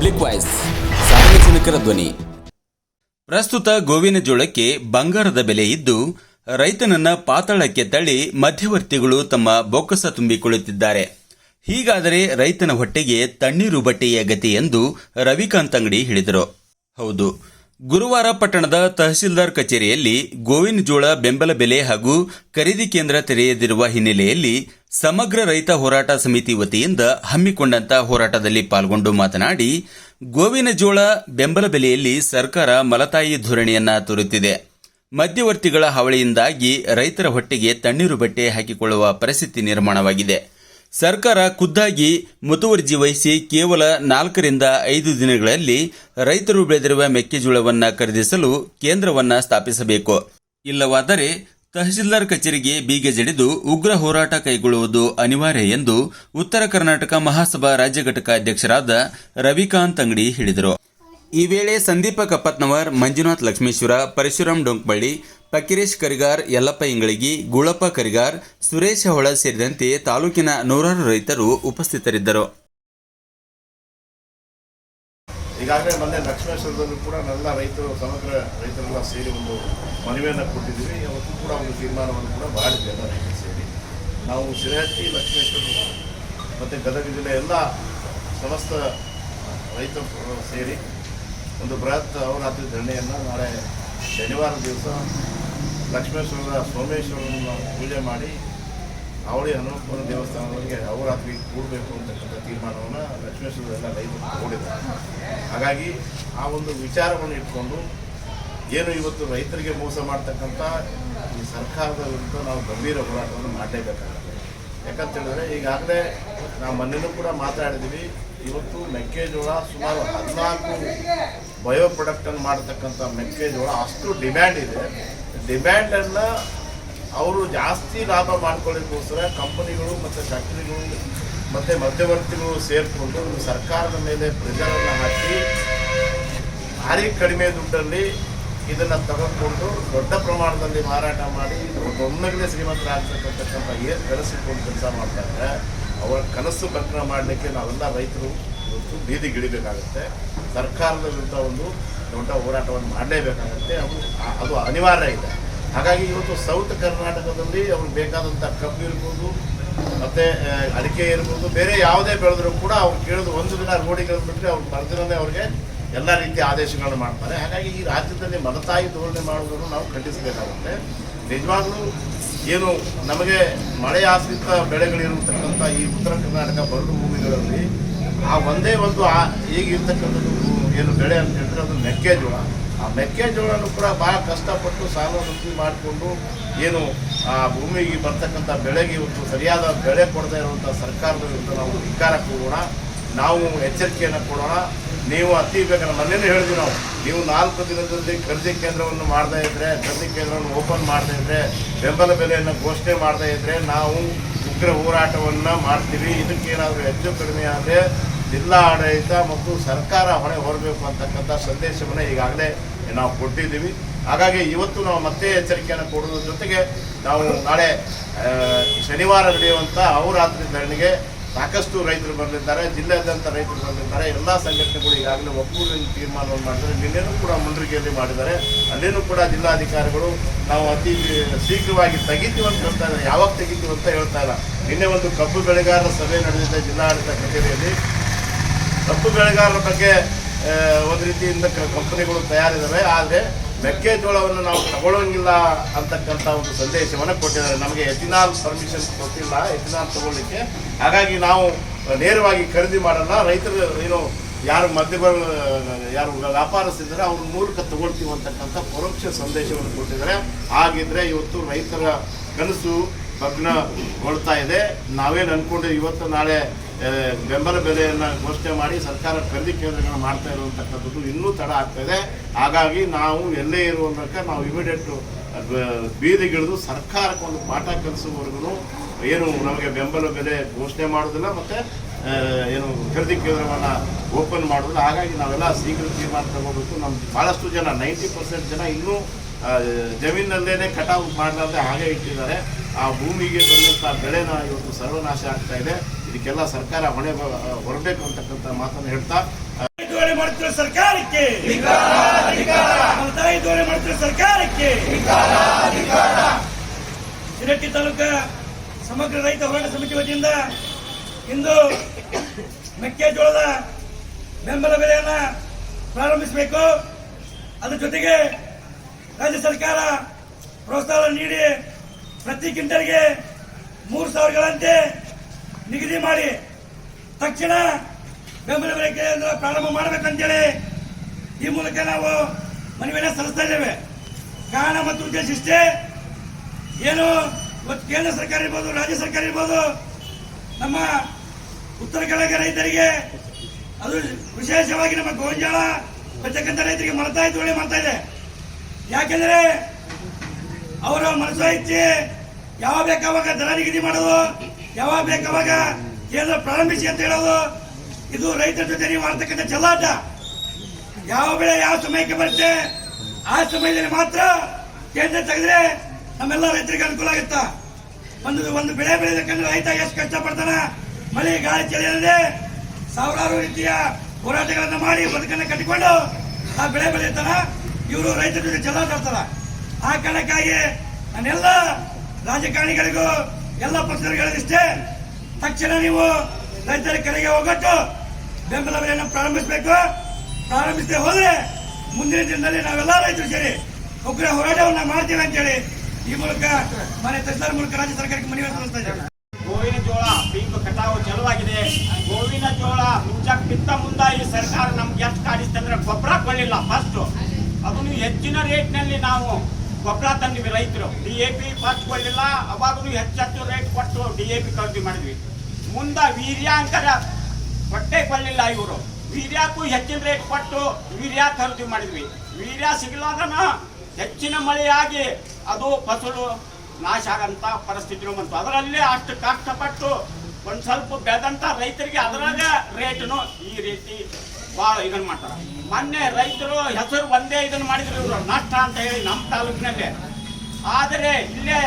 Public voice ಸಾರ್ವಜನಿಕರ ಧ್ವನಿ. ಪ್ರಸ್ತುತ ಗೋವಿನ ಜೋಳಕ್ಕೆ ಬಂಗಾರದ ಬೆಲೆ ಇದ್ದು, ರೈತನನ್ನ ಪಾತಾಳಕ್ಕೆ ತಳ್ಳಿ ಮಧ್ಯವರ್ತಿಗಳು ತಮ್ಮ ಬೊಕ್ಕಸ ತುಂಬಿಕೊಳ್ಳುತ್ತಿದ್ದಾರೆ ಹೀಗಾದರೆ ರೈತನ ಹೊಟ್ಟೆಗೆ ತಣ್ಣೀರು ಬಟ್ಟೆಯ ಗತಿ ಎಂದು ರವಿಕಾಂತ್ ಅಂಗಡಿ ಹೇಳಿದರು. ಹೌದು. ಗುರುವಾರ ಪಟ್ಟಣದ ತಹಸೀಲ್ದಾರ್ ಕಚೇರಿಯಲ್ಲಿ ಗೋವಿನ ಜೋಳ ಬೆಂಬಲ ಬೆಲೆ ಹಾಗೂ ಖರೀದಿ ಕೇಂದ್ರ ತೆರೆಯದಿರುವ ಹಿನ್ನೆಲೆಯಲ್ಲಿ ಸಮಗ್ರ ರೈತ ಹೋರಾಟ ಸಮಿತಿ ವತಿಯಿಂದ ಹಮ್ಮಿಕೊಂಡಂತ ಹೋರಾಟದಲ್ಲಿ ಪಾಲ್ಗೊಂಡು ಮಾತನಾಡಿ, ಗೋವಿನ ಜೋಳ ಬೆಂಬಲ ಬೆಲೆಯಲ್ಲಿ ಸರ್ಕಾರ ಮಲತಾಯಿ ಧೋರಣೆಯನ್ನ ತೋರುತ್ತಿದೆ. ಮಧ್ಯವರ್ತಿಗಳ ಹಾವಳಿಯಿಂದಾಗಿ ರೈತರ ಹೊಟ್ಟೆಗೆ ತಣ್ಣೀರು ಬಟ್ಟೆ ಹಾಕಿಕೊಳ್ಳುವ ಪರಿಸ್ಥಿತಿ ನಿರ್ಮಾಣವಾಗಿದೆ. ಸರ್ಕಾರ ಖುದ್ದಾಗಿ ಮುತುವರ್ಜಿ ವಹಿಸಿ ಕೇವಲ ನಾಲ್ಕರಿಂದ ಐದು ದಿನಗಳಲ್ಲಿ ರೈತರು ಬೆಳೆದಿರುವ ಮೆಕ್ಕೆಜೋಳವನ್ನು ಖರೀದಿಸಲು ಕೇಂದ್ರವನ್ನ ಸ್ಥಾಪಿಸಬೇಕು. ಇಲ್ಲವಾದರೆ ತಹಸೀಲ್ದಾರ್ ಕಚೇರಿಗೆ ಬೀಗ ಜಡಿದು ಉಗ್ರ ಹೋರಾಟ ಕೈಗೊಳ್ಳುವುದು ಅನಿವಾರ್ಯ ಎಂದು ಉತ್ತರ ಕರ್ನಾಟಕ ಮಹಾಸಭಾ ರಾಜ್ಯ ಘಟಕ ಅಧ್ಯಕ್ಷರಾದ ರವಿಕಾಂತ್ ಅಂಗಡಿ ಹೇಳಿದರು. ಈ ವೇಳೆ ಸಂದೀಪ ಕಪ್ಪತ್ನವರ್ ಮಂಜುನಾಥ್ ಲಕ್ಷ್ಮೇಶ್ವರ ಪರಶುರಾಮ್ ಡೊಂಕ್ಬಳ್ಳಿ, ಫಕೀರೇಶ್ ಕರಿಗಾರ್, ಯಲ್ಲಪ್ಪ ಇಂಗಳಗಿ, ಗುಳಪ್ಪ ಕರಿಗಾರ್, ಸುರೇಶ ಹೊಳ ಸೇರಿದಂತೆ ತಾಲೂಕಿನ ನೂರಾರು ರೈತರು ಉಪಸ್ಥಿತರಿದ್ದರು. ಈಗಾಗಲೇ ಮೊನ್ನೆ ಲಕ್ಷ್ಮೇಶ್ವರದಲ್ಲೂ ಕೂಡ ಎಲ್ಲ ರೈತರು, ಸಮಗ್ರ ರೈತರೆಲ್ಲ ಸೇರಿ ಒಂದು ಮನವಿಯನ್ನು ಕೊಟ್ಟಿದ್ದೀವಿ. ಅವತ್ತು ಕೂಡ ಒಂದು ತೀರ್ಮಾನವನ್ನು ಕೂಡ ಮಾಡಿದ್ವಿ ಎಲ್ಲ ರೈತರು ಸೇರಿ. ನಾವು ಶಿರಹಟ್ಟಿ ಲಕ್ಷ್ಮೇಶ್ವರ ಮತ್ತು ಗದಗ ಜಿಲ್ಲೆ ಎಲ್ಲ ಸಮಸ್ತ ರೈತರು ಸೇರಿ ಒಂದು ಬೃಹತ್ ಅವರಾತ್ರಿ ಧರಣಿಯನ್ನು ನಾಳೆ ಶನಿವಾರ ದಿವಸ ಲಕ್ಷ್ಮೇಶ್ವರದ ಸೋಮೇಶ್ವರನ ಪೂಜೆ ಮಾಡಿ, ಅವಳಿ ಹನುಮಪ್ಪನ ದೇವಸ್ಥಾನದವರಿಗೆ ಅವರಾತ್ರಿ ಕೂಡಬೇಕು ಅಂತಕ್ಕಂಥ ತೀರ್ಮಾನವನ್ನು ಲಕ್ಷ್ಮೇಶ್ವರದ ಎಲ್ಲ ರೈತರು ತಗೊಂಡಿದ್ದಾರೆ. ಹಾಗಾಗಿ ಆ ಒಂದು ವಿಚಾರವನ್ನು ಇಟ್ಕೊಂಡು ಏನು ಇವತ್ತು ರೈತರಿಗೆ ಮೋಸ ಮಾಡ್ತಕ್ಕಂಥ ಈ ಸರ್ಕಾರದ ವಿರುದ್ಧ ನಾವು ಗಂಭೀರ ಹೋರಾಟವನ್ನು ಮಾಡಲೇಬೇಕಾಗುತ್ತೆ. ಯಾಕಂತೇಳಿದ್ರೆ ಈಗಾಗಲೇ ನಾವು ಮೊನ್ನೆನೂ ಕೂಡ ಮಾತಾಡಿದ್ದೀವಿ ಇವತ್ತು ಮೆಕ್ಕೆಜೋಳ ಸುಮಾರು ಹದಿನಾಲ್ಕು ಬಯೋ ಪ್ರೊಡಕ್ಟನ್ನು ಮಾಡತಕ್ಕಂಥ ಮೆಕ್ಕೆಜೋಳ ಅಷ್ಟು ಡಿಮ್ಯಾಂಡ್ ಇದೆ. ಡಿಮ್ಯಾಂಡನ್ನು ಅವರು ಜಾಸ್ತಿ ಲಾಭ ಮಾಡ್ಕೊಳ್ಳೋಕ್ಕೋಸ್ಕರ ಕಂಪನಿಗಳು ಮತ್ತು ಫ್ಯಾಕ್ಟರಿಗಳು ಮತ್ತು ಮಧ್ಯವರ್ತಿಗಳು ಸೇರಿಕೊಂಡು ಸರ್ಕಾರದ ಮೇಲೆ ಪ್ರೆಷರನ್ನು ಹಾಕಿ ಭಾರಿ ಕಡಿಮೆ ದುಡ್ಡಲ್ಲಿ ಇದನ್ನು ತಗೊಂಡ್ಕೊಂಡು ದೊಡ್ಡ ಪ್ರಮಾಣದಲ್ಲಿ ಮಾರಾಟ ಮಾಡಿ ಒಂದೊಂದು ಶ್ರೀಮಂತರ ಆಗ್ತಕ್ಕಂಥ ಏನು ಕನಸಿಟ್ಕೊಂಡು ಕೆಲಸ ಮಾಡ್ತಾ ಇದ್ದಾರೆ ಅವರ ಕನಸು ಭಗ್ನ ಮಾಡಲಿಕ್ಕೆ ನಾವೆಲ್ಲ ರೈತರು ಇವತ್ತು ಬೀದಿಗಿಳಿಬೇಕಾಗುತ್ತೆ ಸರ್ಕಾರದ ವಿರುದ್ಧ ಒಂದು ದೊಡ್ಡ ಹೋರಾಟವನ್ನು ಮಾಡಲೇಬೇಕಾಗುತ್ತೆ. ಅದು ಅದು ಅನಿವಾರ್ಯ ಇದೆ. ಹಾಗಾಗಿ ಇವತ್ತು ಸೌತ್ ಕರ್ನಾಟಕದಲ್ಲಿ ಅವ್ರಿಗೆ ಬೇಕಾದಂಥ ಕಬ್ಬು ಇರ್ಬೋದು ಮತ್ತು ಅಡಿಕೆ ಇರ್ಬೋದು, ಬೇರೆ ಯಾವುದೇ ಬೆಳೆದ್ರು ಕೂಡ ಅವ್ರು ಕೇಳಿದ್ರು, ಒಂದು ದಿನ ರೋಡಿ ಬಿಟ್ಟರೆ ಅವ್ರು ಮರುದಿನವೇ ಅವ್ರಿಗೆ ಎಲ್ಲ ರೀತಿಯ ಆದೇಶಗಳನ್ನು ಮಾಡ್ತಾರೆ. ಹಾಗಾಗಿ ಈ ರಾಜ್ಯದಲ್ಲಿ ಮಲತಾಯಿ ಧೋರಣೆ ಮಾಡುವುದನ್ನು ನಾವು ಖಂಡಿಸಬೇಕಾಗುತ್ತೆ. ನಿಜವಾಗ್ಲೂ ಏನು ನಮಗೆ ಮಳೆ ಆಶ್ರಿತ ಬೆಳೆಗಳಿರತಕ್ಕಂಥ ಈ ಉತ್ತರ ಕರ್ನಾಟಕ ಬರಡು ಭೂಮಿಗಳಲ್ಲಿ ಆ ಒಂದೇ ಒಂದು ಆ, ಈಗಿರ್ತಕ್ಕಂಥದ್ದು ಏನು ಬೆಳೆ ಅಂತ ಹೇಳಿದ್ರೆ ಅದು ಮೆಕ್ಕೆಜೋಳ. ಆ ಮೆಕ್ಕೆಜೋಳನು ಕೂಡ ಭಾಳ ಕಷ್ಟಪಟ್ಟು ಸಾಲ ವೃದ್ಧಿ ಮಾಡಿಕೊಂಡು ಏನು ಆ ಭೂಮಿಗೆ ಬರ್ತಕ್ಕಂಥ ಬೆಳೆಗೆ ಇವತ್ತು ಸರಿಯಾದ ಬೆಳೆ ಕೊಡದೇ ಇರುವಂಥ ಸರ್ಕಾರದ ವಿರುದ್ಧ ನಾವು ಧಿಕ್ಕಾರ ಕೊಡೋಣ. ನಾವು ಎಚ್ಚರಿಕೆಯನ್ನು ಕೊಡೋಣ. ನೀವು ಅತಿ ಬೇಗ ಮೊನ್ನೆನೂ ಹೇಳಿದ್ವಿ ನಾವು. ನೀವು ನಾಲ್ಕು ದಿನದಲ್ಲಿ ಖರೀದಿ ಕೇಂದ್ರವನ್ನು ಮಾಡದೇ ಇದ್ದರೆ ಖರೀದಿ ಕೇಂದ್ರವನ್ನು ಓಪನ್ ಮಾಡದೇ ಇದ್ದರೆ ಬೆಂಬಲ ಬೆಲೆಯನ್ನು ಘೋಷಣೆ ಮಾಡದೇ ಇದ್ದರೆ ನಾವು ಉಗ್ರ ಹೋರಾಟವನ್ನು ಮಾಡ್ತೀವಿ. ಇದಕ್ಕೇನಾದರೂ ಹೆಚ್ಚು ಕಡಿಮೆ ಆದರೆ ಜಿಲ್ಲಾ ಆಡಳಿತ ಮತ್ತು ಸರ್ಕಾರ ಹೊಣೆ ಹೊರಬೇಕು ಅಂತಕ್ಕಂಥ ಸಂದೇಶವನ್ನು ಈಗಾಗಲೇ ನಾವು ಕೊಟ್ಟಿದ್ದೀವಿ. ಹಾಗಾಗಿ ಇವತ್ತು ನಾವು ಮತ್ತೆ ಎಚ್ಚರಿಕೆಯನ್ನು ಕೊಡೋದ್ರ ಜೊತೆಗೆ ನಾವು ನಾಳೆ ಶನಿವಾರ ನಡೆಯುವಂಥ ಅಹೋರಾತ್ರಿ ಧರಣಿಗೆ ಸಾಕಷ್ಟು ರೈತರು ಬರಲಿದ್ದಾರೆ, ಜಿಲ್ಲೆಯಾದ್ಯಂತ ರೈತರು ಬರಲಿದ್ದಾರೆ. ಎಲ್ಲ ಸಂಘಟನೆಗಳು ಈಗಾಗಲೇ ಒಕ್ಕೂಲಿನ ತೀರ್ಮಾನವನ್ನು ಮಾಡಿದರೆ ನಿನ್ನೆನೂ ಕೂಡ ಮುಂದ್ರಿಕೆಯಲ್ಲಿ ಮಾಡಿದ್ದಾರೆ. ಅಲ್ಲಿನೂ ಕೂಡ ಜಿಲ್ಲಾಧಿಕಾರಿಗಳು ನಾವು ಅತಿ ಶೀಘ್ರವಾಗಿ ತೆಗಿತೀವಿ ಅಂತ ಹೇಳ್ತಾ ಇದ್ದಾರೆ. ಯಾವಾಗ ತೆಗಿತೀವಿ ಅಂತ ಹೇಳ್ತಾ ಇಲ್ಲ. ನಿನ್ನೆ ಒಂದು ಕಬ್ಬು ಬೆಳೆಗಾರರ ಸಭೆ ನಡೆದಿದೆ ಜಿಲ್ಲಾಡಳಿತ ಕಚೇರಿಯಲ್ಲಿ. ಕಬ್ಬು ಬೆಳೆಗಾರರ ಬಗ್ಗೆ ಒಂದು ರೀತಿಯಿಂದ ಕಂಪನಿಗಳು ತಯಾರಿದ್ದಾವೆ. ಆದರೆ ಮೆಕ್ಕೆಜೋಳವನ್ನು ನಾವು ತಗೊಳ್ಳೋಂಗಿಲ್ಲ ಅಂತಕ್ಕಂಥ ಒಂದು ಸಂದೇಶವನ್ನು ಕೊಟ್ಟಿದ್ದಾರೆ. ನಮಗೆ ಎಥಿನಾಲ್ ಪರ್ಮಿಷನ್ ಕೊಟ್ಟಿಲ್ಲ. ಎಥಿನಾಲ್ ತಗೊಳ್ಳಿಕ್ಕೆ. ಹಾಗಾಗಿ ನಾವು ನೇರವಾಗಿ ಖರೀದಿ ಮಾಡಲ್ಲ. ರೈತರು ಏನು, ಯಾರು ಮಧ್ಯ ಯಾರು ವ್ಯಾಪಾರಸ್ಥಿದ್ದಾರೆ ಅವ್ರ ಮೂಲಕ ತಗೊಳ್ತೀವಿ ಅಂತಕ್ಕಂಥ ಪರೋಕ್ಷ ಸಂದೇಶವನ್ನು ಕೊಟ್ಟಿದ್ದಾರೆ. ಹಾಗಿದ್ರೆ ಇವತ್ತು ರೈತರ ಕನಸು ಭಗ್ನಗೊಳ್ತಾ ಇದೆ. ನಾವೇನು ಅಂದ್ಕೊಂಡು ಇವತ್ತು ನಾಳೆ ಬೆಂಬಲ ಬೆಲೆಯನ್ನು ಘೋಷಣೆ ಮಾಡಿ ಸರ್ಕಾರ ಖರೀದಿ ಕೇಂದ್ರಗಳನ್ನು ಮಾಡ್ತಾ ಇರುವಂತಕ್ಕಂಥದ್ದು ಇನ್ನೂ ತಡ ಆಗ್ತಾ ಇದೆ. ಹಾಗಾಗಿ ನಾವು ಎಲ್ಲೇ ಇರುವಂತಕ್ಕ ನಾವು ಇಮಿಡಿಯೇಟ್ ಬೀದಿಗಿಳಿದು ಸರ್ಕಾರಕ್ಕೆ ಒಂದು ಪಾಠ ಕಲಿಸುವವರೆಗೂ ಏನು ನಮಗೆ ಬೆಂಬಲ ಬೆಲೆ ಘೋಷಣೆ ಮಾಡೋದಿಲ್ಲ ಮತ್ತು ಏನು ಖರೀದಿ ಕೇಂದ್ರವನ್ನು ಓಪನ್ ಮಾಡೋದಿಲ್ಲ ಹಾಗಾಗಿ ನಾವೆಲ್ಲ ಶೀಘ್ರ ತೀರ್ಮಾನ ತಗೋಬೇಕು. ನಮ್ಮ ಭಾಳಷ್ಟು ಜನ, ನೈಂಟಿ ಪರ್ಸೆಂಟ್ ಜನ ಇನ್ನೂ ಜಮೀನಲ್ಲೇ ಕಟಾವು ಮಾಡಲಾರ್ದೆ ಹಾಗೆ ಇಟ್ಟಿದ್ದಾರೆ. ಆ ಭೂಮಿಗೆ ಬಂದಂಥ ಬೆಳೆನ ಇವತ್ತು ಸರ್ವನಾಶ ಆಗ್ತಾ ಇದೆ. ಇದಕ್ಕೆಲ್ಲ ಸರ್ಕಾರ ಹೊಣೆ ಹೊರಬೇಕು ಅಂತಕ್ಕಂಥ ಮಾತನ್ನು ಹೇಳ್ತಾ ಮಾಡುತ್ತಿರುವ ಸರ್ಕಾರಕ್ಕೆ. ಮಾಡುತ್ತಿರುವ ಸರ್ಕಾರಕ್ಕೆ. ಶಿರಟ್ಟಿ ತಾಲೂಕ ಸಮಗ್ರ ರೈತ ಹೋರಾಟ ಸಮಿತಿ ವತಿಯಿಂದ ಇಂದು ಮೆಕ್ಕೆಜೋಳದ ಬೆಂಬಲ ಬೆಲೆಯನ್ನ ಪ್ರಾರಂಭಿಸಬೇಕು. ಅದರ ಜೊತೆಗೆ ರಾಜ್ಯ ಸರ್ಕಾರ ಪ್ರೋತ್ಸಾಹ ನೀಡಿ ಪ್ರತಿ ಕ್ವಿಂಟಲ್ಗೆ ಮೂರು ಸಾವಿರಗಳಂತೆ ನಿಗದಿ ಮಾಡಿ. ತಕ್ಷಣ ಬೆಂಬಲ ಬೆಲೆ ಕೇಂದ್ರ ಪ್ರಾರಂಭ ಮಾಡಬೇಕಂತೇಳಿ ಈ ಮೂಲಕ ನಾವು ಮನವಿಯನ್ನು ಸಲ್ಲಿಸ್ತಾ ಇದ್ದೇವೆ. ಕಾರಣ ಮತ್ತು ಉದ್ದೇಶ ಇಷ್ಟೇ. ಏನು ಇವತ್ತು ಕೇಂದ್ರ ಸರ್ಕಾರ ಇರ್ಬೋದು, ರಾಜ್ಯ ಸರ್ಕಾರ ಇರ್ಬೋದು, ನಮ್ಮ ಉತ್ತರ ಕರ್ನಾಟಕ ರೈತರಿಗೆ ಅದು ವಿಶೇಷವಾಗಿ ನಮ್ಮ ಗೋಂಜಾಳ ಬರ್ತಕ್ಕಂಥ ರೈತರಿಗೆ ಮಾಡ್ತಾ ಧೋರಣೆ ಮಾಡ್ತಾ ಇದೆ. ಯಾಕೆಂದ್ರೆ ಅವರ ಮನಸ್ಸು ಹೆಚ್ಚಿ, ಯಾವಾಗ ಬೇಕಾವಾಗ ದರ ನಿಗದಿ ಮಾಡೋದು, ಯಾವಾಗ ಬೇಕಾವಾಗ ಕೇಂದ್ರ ಪ್ರಾರಂಭಿಸಿ ಅಂತ ಹೇಳೋದು. ಇದು ರೈತರ ಜೊತೆ ನೀವು ಮಾಡ್ತಕ್ಕಂಥ ಚಲ್ಲಾಟ. ಯಾವ ಬೆಳೆ ಯಾವ ಸಮಯಕ್ಕೆ ಬರುತ್ತೆ, ಆ ಸಮಯದಲ್ಲಿ ಮಾತ್ರ ಕೇಂದ್ರ ತೆಗೆದ್ರೆ ನಮ್ಮೆಲ್ಲ ರೈತರಿಗೆ ಅನುಕೂಲ ಆಗುತ್ತ? ಒಂದು ಒಂದು ಬೆಳೆ ಬೆಳೆದಕ್ಕಂದ್ರೆ ರೈತ ಎಷ್ಟು ಕಷ್ಟಪಡ್ತಾನ? ಮಳೆ, ಗಾಳಿ ಚಳಿಯಲ್ಲದೆ ಸಾವಿರಾರು ರೀತಿಯ ಹೋರಾಟಗಳನ್ನು ಮಾಡಿ ಬದುಕನ್ನು ಕಟ್ಟಿಕೊಂಡು ಆ ಬೆಳೆ ಬೆಳೆಯುತ್ತಾನ ಇವರು ರೈತರ ಜೊತೆ ಚೆಲ್ಲಾಟ ಆಡ್ತಾರ. ಆ ಕಾರಣಕ್ಕಾಗಿ ನಾನೆಲ್ಲ ರಾಜಕಾರಣಿಗಳಿಗೂ ಎಲ್ಲ ಪಕ್ಷದವರುಗಳಿಷ್ಟೇ ತಕ್ಷಣ ನೀವು ರೈತರ ಕಡೆಗೆ ಹೋಗಟ್ಟು ಬೆಂಬಲ ಬೆಲೆಯನ್ನು ಪ್ರಾರಂಭಿಸಬೇಕು. ಪ್ರಾರಂಭಿಸದೆ ಹೋದ್ರೆ ಮುಂದಿನ ದಿನದಲ್ಲಿ ನಾವೆಲ್ಲ ರೈತರು ಸೇರಿ ಉಗ್ರ ಹೋರಾಟವನ್ನ ಮಾಡ್ತೀವಿ ಅಂತೇಳಿ ಈ ಮೂಲಕ ಮನೆ ತಹಸೀಲ್ದಾರ್ ಮೂಲಕ ರಾಜ್ಯ ಸರ್ಕಾರಕ್ಕೆ ಮನವಿ ಗೋವಿನ ಜೋಳ ಪೀಕು ಕಟಾವು ಚಲುವಾಗಿದೆ. ಗೋವಿನ ಜೋಳ ಮುಂಚಕ್ ಬಿತ್ತ ಮುಂದ ಈ ಸರ್ಕಾರ ನಮ್ಗೆ ಎಷ್ಟು ಕಾಡಿಸ್ತಂದ್ರೆ ಗೊಬ್ಬರ ಕೊಳ್ಳಿಲ್ಲ ಫಸ್ಟ್ ಅದನ್ನು ಹೆಚ್ಚಿನ ರೇಟ್ನಲ್ಲಿ ನಾವು ಗೊಬ್ಬರ ತಂದಿವಿ ರೈತರು. ಡಿ ಎ ಪಿ ಫಸ್ಟ್ ಕೊಡಲಿಲ್ಲ ಅವಾಗೂ ಹೆಚ್ಚು ರೇಟ್ ಕೊಟ್ಟು ಡಿ ಎ ಪಿ ಖರೀದಿ ಮಾಡಿದ್ವಿ. ಮುಂದ ಅಂತಾರೆ ಹೊಟ್ಟೆ ಕೊಡಲಿಲ್ಲ ಇವರು. ವೀರ್ಯಾಕ್ಕೂ ಹೆಚ್ಚಿನ ರೇಟ್ ಕೊಟ್ಟು ವೀರ್ಯ ಖರೀದಿ ಮಾಡಿದ್ವಿ. ವೀರ್ಯ ಸಿಗಲಾದನ ಹೆಚ್ಚಿನ ಮಳೆಯಾಗಿ ಅದು ಫಸಲು ನಾಶ ಆಗಂತ ಪರಿಸ್ಥಿತಿ ಬಂತು. ಅದರಲ್ಲೇ ಅಷ್ಟು ಕಷ್ಟಪಟ್ಟು ಒಂದು ಸ್ವಲ್ಪ ಬೆಳೆದಂತ ರೈತರಿಗೆ ಅದರಾಗ ರೇಟ್ನು ಈ ರೀತಿ ಭಾಳ ಇದನ್ನ ಮಾಡ್ತಾರೆ. ಮೊನ್ನೆ ರೈತರು ಹೆಸರು ಒಂದೇ ಇದನ್ನ ಮಾಡಿದ್ರು ಇವರು. ನಷ್ಟ ಅಂತ ಹೇಳಿ ನಮ್ಮ ತಾಲೂಕಿನಲ್ಲಿ. ಆದರೆ ಇಲ್ಲೇ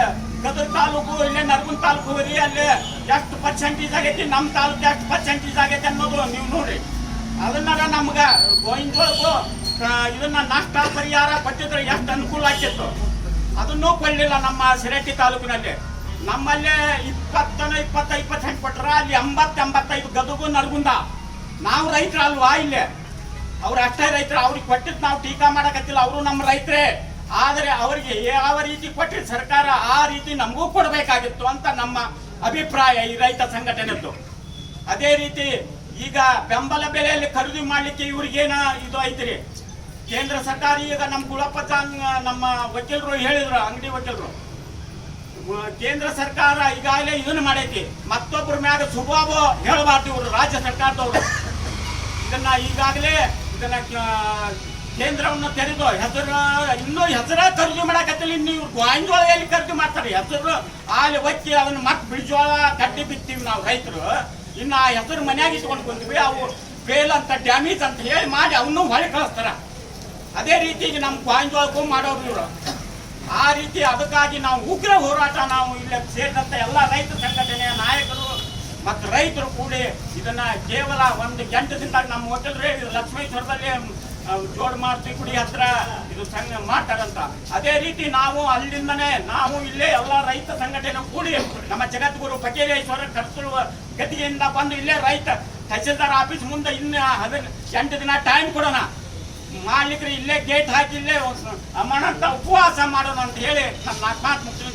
ಗದಗ ತಾಲೂಕು, ಇಲ್ಲೇ ನರಗುಂದ ತಾಲೂಕು ಹೋಗಿ ಅಲ್ಲಿ ಎಷ್ಟು ಪರ್ಸೆಂಟೇಜ್ ಆಗೈತಿ? ನಮ್ಮ ತಾಲೂಕು ಎಷ್ಟು ಪರ್ಸೆಂಟೇಜ್ ಆಗೈತಿ ಅನ್ನೋದು ನೀವು ನೋಡ್ರಿ ಅದನ್ನಾಗ ನಮ್ಗ ಗೋಯಿಂದೊಳಗು ಇದನ್ನ ನಷ್ಟ ಪರಿಹಾರ ಕೊಟ್ಟಿದ್ರೆ ಎಷ್ಟು ಅನುಕೂಲ ಆಗ್ತಿತ್ತು? ಅದನ್ನೂ ಕೊಡಲಿಲ್ಲ ನಮ್ಮ ಸಿರಟ್ಟಿ ತಾಲೂಕಿನಲ್ಲಿ. ನಮ್ಮಲ್ಲೇ ಇಪ್ಪತ್ತನ ಇಪ್ಪತ್ತ ಇಪ್ಪತ್ತೆಂಟು ಕೊಟ್ರ ಅಲ್ಲಿ ಎಂಬತ್ತೆಂಬತ್ತೈದು ಗದಗು, ನರಗುಂದ. ನಾವು ರೈತರ ಅಲ್ವಾ ಇಲ್ಲೇ? ಅವ್ರು ಅಷ್ಟೇ ರೈತರು, ಅವ್ರಿಗೆ ಕೊಟ್ಟಿದ್ದು ನಾವು ಟೀಕಾ ಮಾಡಕತ್ತಿಲ್ಲ, ಅವರು ನಮ್ಮ ರೈತರೇ. ಆದರೆ ಅವರಿಗೆ ಯಾವ ರೀತಿ ಕೊಟ್ಟಿದ್ದು ಸರ್ಕಾರ, ಆ ರೀತಿ ನಮಗೂ ಕೊಡಬೇಕಾಗಿತ್ತು ಅಂತ ನಮ್ಮ ಅಭಿಪ್ರಾಯ ಈ ರೈತ ಸಂಘಟನೆದ್ದು ಅದೇ ರೀತಿ ಈಗ ಬೆಂಬಲ ಬೆಲೆಯಲ್ಲಿ ಖರೀದಿ ಮಾಡಲಿಕ್ಕೆ ಇವ್ರಿಗೇನ ಇದು ಐತ್ರಿ? ಕೇಂದ್ರ ಸರ್ಕಾರ ಈಗ ನಮ್ಮ ಚಾಂಗ್ ನಮ್ಮ ವಕೀಲರು ಹೇಳಿದ್ರು, ಅಂಗಡಿ ವಕೀಲರು. ಕೇಂದ್ರ ಸರ್ಕಾರ ಈಗಾಗಲೇ ಇದನ್ನು ಮಾಡೈತಿ. ಮತ್ತೊಬ್ಬರ ಮ್ಯಾಗ ಸುಭಾವ ಹೇಳಬಾರ್ದು ಇವರು, ರಾಜ್ಯ ಸರ್ಕಾರದವರು. ಇದನ್ನ ಈಗಾಗಲೇ ಇದನ್ನ ಕೇಂದ್ರವನ್ನು ತೆರೆದು ಹೆಸರು, ಇನ್ನೂ ಹೆಸರೇ ಖರೀದಿ ಮಾಡಕತ್ತಿಲ್ಲ. ಇನ್ನು ಇವ್ರು ಗಾಂಜೋಳ ಎಲ್ಲಿ ಖರೀದಿ ಮಾಡ್ತಾರೆ? ಹೆಸರು ಅಲ್ಲಿ ಒತ್ತಿ ಅದನ್ನ ಮತ್ತೆ ಬಿಳಿಜೋಳ ಕಡ್ಡಿ ಬಿತ್ತೀವಿ ನಾವು ರೈತರು. ಇನ್ನು ಆ ಹೆಸರು ಮನ್ಯಾಗ ಇಟ್ಕೊಂಡು ಬಂದ್ವಿ ಅವು ಫೇಲ್ ಅಂತ ಡ್ಯಾಮೇಜ್ ಅಂತ ಹೇಳಿ ಮಾಡಿ ಅವನ್ನೂ ಹೊಳೆ ಕಳಿಸ್ತಾರ. ಅದೇ ರೀತಿ ಈಗ ನಮ್ಮ ಗಾಂಜೋಳಕ್ಕೂ ಮಾಡೋರು ಇವರು. ಆ ರೀತಿ ಅದಕ್ಕಾಗಿ ನಾವು ಉಗ್ರ ಹೋರಾಟ ನಾವು ಇಲ್ಲಿ ಸೇರಿದಂಥ ಎಲ್ಲ ರೈತ ಸಂಘಟನೆಯ ನಾಯಕರು ಮತ್ತು ರೈತರು ಕೂಡಿ ಇದನ್ನ ಕೇವಲ ಒಂದು ಗಂಟೆದಿಂದ ನಮ್ಮ ಹೋಟೆಲ್ ಲಕ್ಷ್ಮೇಶ್ವರದಲ್ಲಿ ಜೋಡ್ ಮಾಡ್ತಿ ಕುಡಿ ಹತ್ರ ಇದು ಸಂಘ ಮಾಡ್ತಾರಂತ. ಅದೇ ರೀತಿ ನಾವು ಅಲ್ಲಿಂದನೇ ನಾವು ಇಲ್ಲೇ ಎಲ್ಲ ರೈತ ಸಂಘಟನೆ ಕೂಡಿ ನಮ್ಮ ಜಗದ್ಗುರು ಪಕೇಲೇಶ್ವರ ಕರ್ತೃ ಗತಿಯಿಂದ ಬಂದು ಇಲ್ಲೇ ರೈತ ತಹಸೀಲ್ದಾರ್ ಆಫೀಸ್ ಮುಂದೆ ಇನ್ನು ಹದಿನ, ಎಂಟು ದಿನ ಟೈಮ್ ಕೊಡೋಣ. ಮಾಲೀಕರು ಇಲ್ಲೇ ಗೇಟ್ ಹಾಕಿ ಇಲ್ಲೇ ಅಮಣಂತ ಉಪವಾಸ ಮಾಡೋಣ ಅಂತ ಹೇಳಿ ನಮ್ಮ ನಾಲ್ಕು ಮಾತು ಮುಗಿಸಿ